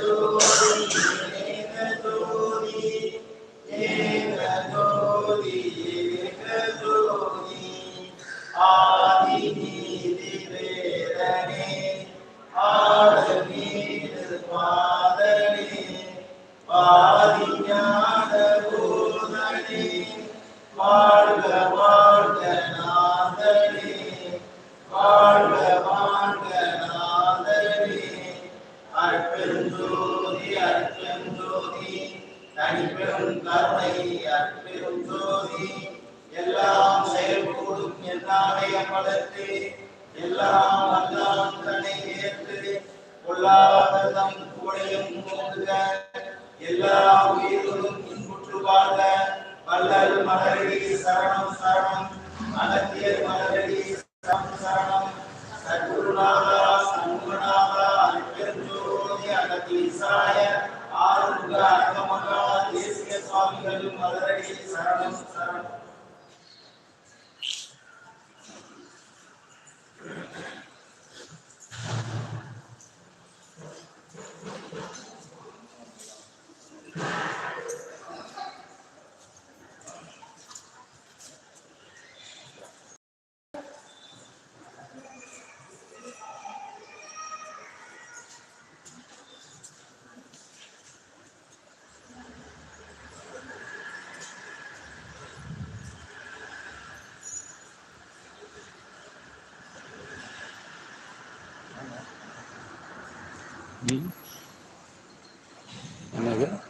Hallelujah. மலரடி சரணம் சரணம். அகத்தியர் மலரடி சரணம் சரணம். சத்குருநாதா சண்முகநாதா அற்பெருஞ்சோதி அகத்தீசாய ஆறுமுக அகமகா தேசிய சுவாமிகள் மலரடி சரணம் சரணம். ¿Y? ¿No me?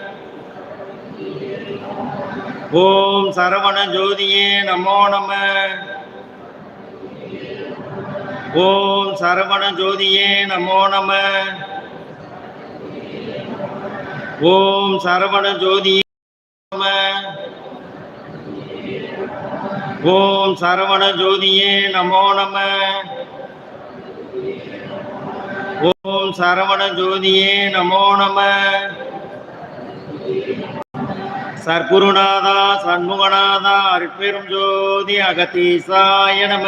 ஓம் சரவண ஜோதியே நமோ நம. ஓம் சரவண ஜோதியே நமோ நம. ஓம் சரவண ஜோதியே நம. ஓம் சரவண ஜோதியே நமோ நம. ஓம் சரவண ஜோதியே நமோ நம. சர்க்குருநாதா சண்முகநாதா அருட்பெரும் ஜோதி அகத்தீசாய நம.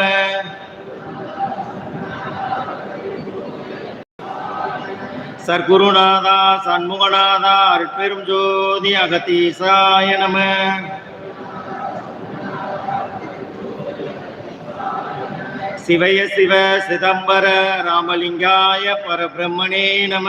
சர்க்குருநாதா சண்முகநாதா அருட்பெரும் ஜோதி அகத்தீசாய நம. சிவய சிவ சிதம்பர ராமலிங்காய பரபிரம்மணே நம.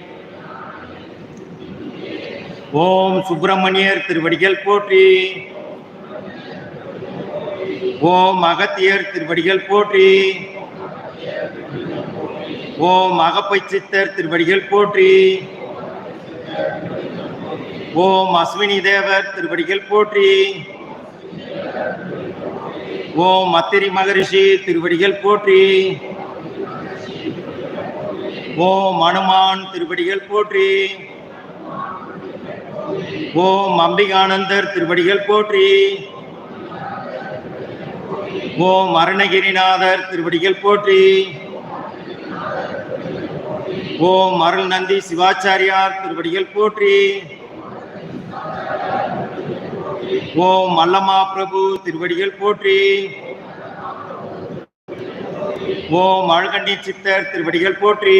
ஓம் சுப்பிரமணியர் திருவடிகள் போற்றி. ஓம் அகத்தியர் திருவடிகள் போற்றி. ஓம் அகப்பை சித்தர் திருவடிகள் போற்றி. ஓம் அஸ்வினி தேவர் திருவடிகள் போற்றி. ஓம் அத்திரி மகரிஷி திருவடிகள் போற்றி. ஓம் அனுமான் திருவடிகள் போற்றி. ஓம் அம்பிகானந்தர் திருவடிகள் போற்றி. ஓம் அருணகிரிநாதர் திருவடிகள் போற்றி. ஓம் அருள் நந்தி சிவாச்சாரியார் திருவடிகள் போற்றி. ஓம் மல்லமா பிரபு திருவடிகள் போற்றி. ஓம் அழகண்டி சித்தர் திருவடிகள் போற்றி.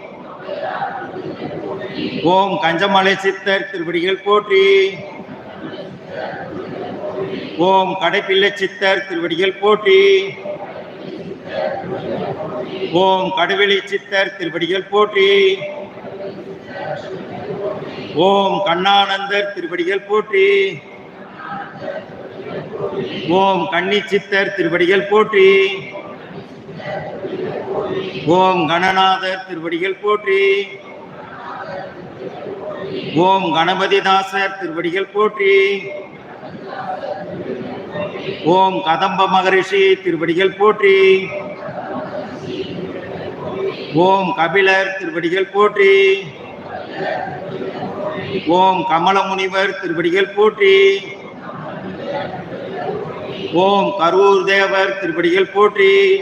ஓம் கஞ்சமலை சித்தர் திருவடிகள் போற்றி. ஓம் கடைப்பிள்ளை சித்தர் திருவடிகள் போற்றி. ஓம் கடுவெளி சித்தர் திருவடிகள் போற்றி. ஓம் கண்ணானந்தர் திருவடிகள் போற்றி. ஓம் கன்னி சித்தர் திருவடிகள் போற்றி. ஓம் கணநாதர் திருவடிகள் போற்றி. ஓம் கணபதிதாசர் திருவடிகள் போற்றி. ஓம் கதம்ப மகரிஷி திருவடிகள் போற்றி. ஓம் கபிலர் திருவடிகள் போற்றி. ஓம் கமல முனிவர் திருவடிகள் போற்றி. ஓம் கரூர் தேவர் திருவடிகள் போற்றி.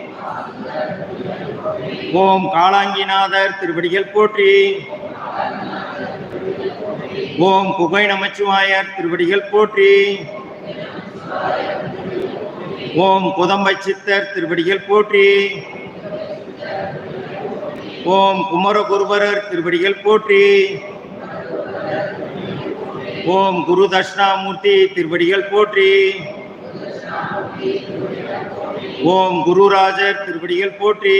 ஓம் காளாங்கிநாதர் திருவடிகள் போற்றி. ஓம் புகை நமச்சிவாயர் திருவடிகள் போற்றி. ஓம் புதம்பை சித்தர் திருவடிகள் போற்றி. ஓம் குமரகுருபரர் திருவடிகள் போற்றி. ஓம் குரு தட்சிணாமூர்த்தி திருவடிகள் போற்றி. ஓம் குருராஜர் திருவடிகள் போற்றி.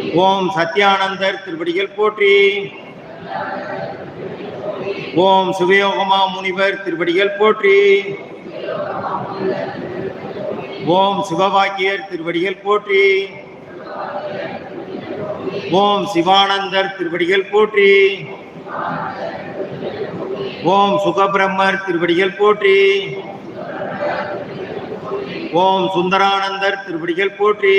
ஓம் சத்யானந்தர் திருப்படிகள் போற்றி. ஓம் சிவயோகமா முனிவர் திருப்படிகள் போற்றி. ஓம் சிவபாக்கியர் திருவடிகள் போற்றி. ஓம் சிவானந்தர் திருவடிகள் போற்றி. ஓம் சுகபிரம்மர் திருவடிகள் போற்றி. ஓம் சுந்தரானந்தர் திருவடிகள் போற்றி.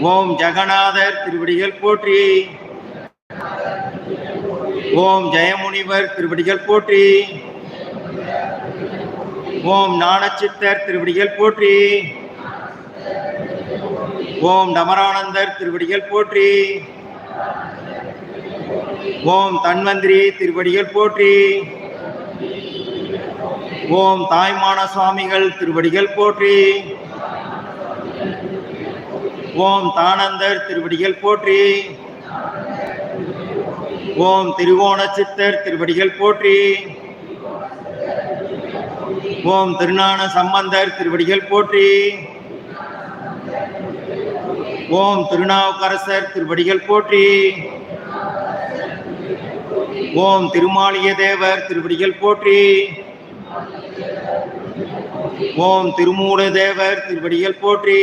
ஓம் ஜெகநாதர் திருவடிகள் போற்றி. ஓம் ஜெயமுனிவர் திருவடிகள் போற்றி. ஓம் ஞானச்சித்தர் திருவடிகள் போற்றி. ஓம் டமரானந்தர் திருவடிகள் போற்றி. ஓம் தன்வந்திரி திருவடிகள் போற்றி. ஓம் தாய்மான சுவாமிகள் திருவடிகள் போற்றி. ஓம் தானந்தர் திருவடிகள் போற்றி. ஓம் திருவோண சித்தர் திருவடிகள் போற்றி. ஓம் திருநான சம்பந்தர் திருவடிகள் போற்றி. ஓம் திருநாவுக்கரசர் திருவடிகள் போற்றி. ஓம் திருமாலிய தேவர் திருவடிகள் போற்றி. ஓம் திருமூல தேவர் திருவடிகள் போற்றி.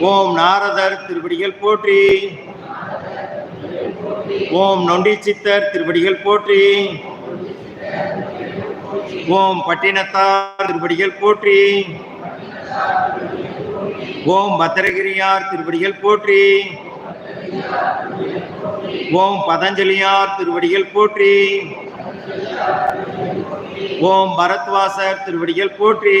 ஓம் நாரதர் திருவடிகள் போற்றி. ஓம் நொண்டி சித்தர் திருவடிகள் போற்றி. ஓம் பட்டினத்தார் திருவடிகள் போற்றி. ஓம் பத்திரகிரியார் திருவடிகள் போற்றி. ஓம் பதஞ்சலியார் திருவடிகள் போற்றி. ஓம் பரத்வாசர் திருவடிகள் போற்றி.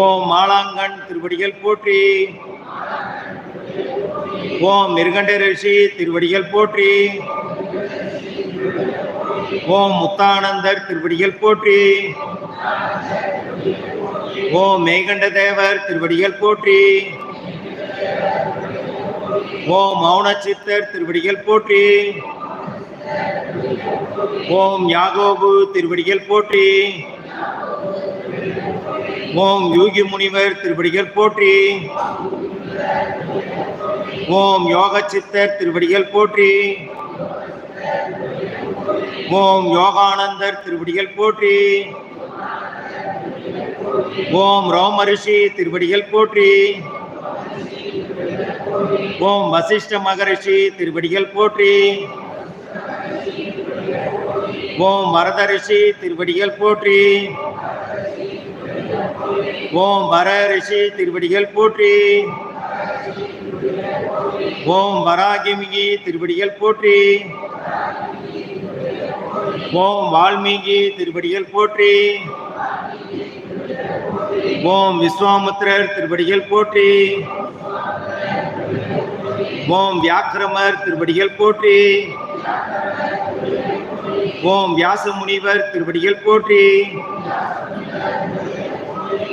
ஓம் மாலாங்கன் திருவடிகள் போற்றி. ஓம் மிருகண்ட ரிஷி திருவடிகள் போற்றி. ஓம் முத்தானந்தர் திருவடிகள் போற்றி. ஓம் மேகண்ட தேவர் திருவடிகள் போற்றி. ஓம் மௌன சித்தர் திருவடிகள் போற்றி. ஓம் யாகோபு திருவடிகள் போற்றி. ஓம் யோகி முனிவர் திருவடிகள் போற்றி. ஓம் யோக சித்தர் திருவடிகள் போற்றி. ஓம் யோகானந்தர் திருவடிகள் போற்றி. ஓம் ரோமரிஷி திருவடிகள் போற்றி. ஓம் வசிஷ்ட மகரிஷி திருவடிகள் போற்றி. ஓம் வரத ரிஷி திருவடிகள் போற்றி. ஓம் வர ரிஷி திருவடிகள் போற்றி. ஓம் வராகிமிகி திருவடிகள் போற்றி. ஓம் வால்மீகி திருவடிகள் போற்றி. ஓம் விஸ்வாமுத்திரர் திருவடிகள் போற்றி. ஓம் வியாக்கிரமர் திருவடிகள் போற்றி. ஓம் வியாச முனிவர் திருவடிகள் போற்றி.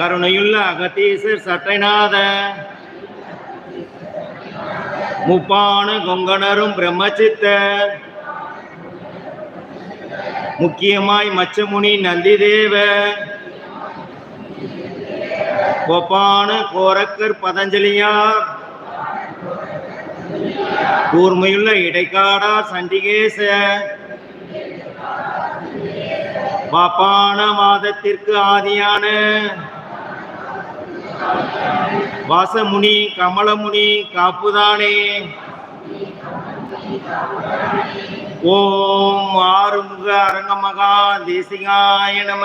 கருணையுள்ள அகத்தீசர் சட்டைநாத முப்பான கொங்கணரும் பிரம்மச்சித்த முக்கியமாய் மச்சமுனி நந்திதேவ. கோப்பான கோரக்கர் பதஞ்சலியார் கூர்மையுள்ள இடைக்காடா சண்டிகேச. பாப்பான மாதத்திற்கு ஆதியான. வாசமுனி கமலமுனி காப்புதானே. ஓம் ஆறுமுக அரங்கமகா தேசிகாய நம.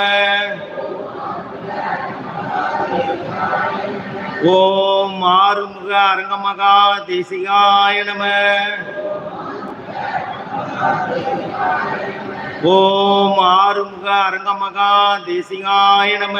ஓம் ஆறுமுக அரங்கமகா தேசிகாய நம. ஓம் ஆறுமுக அரங்கமகா தேசிகாய நம.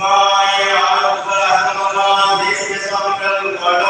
சிவாய ஆரோக்கிய அகமகா தேசிய சுவாமிகள் வாழ்க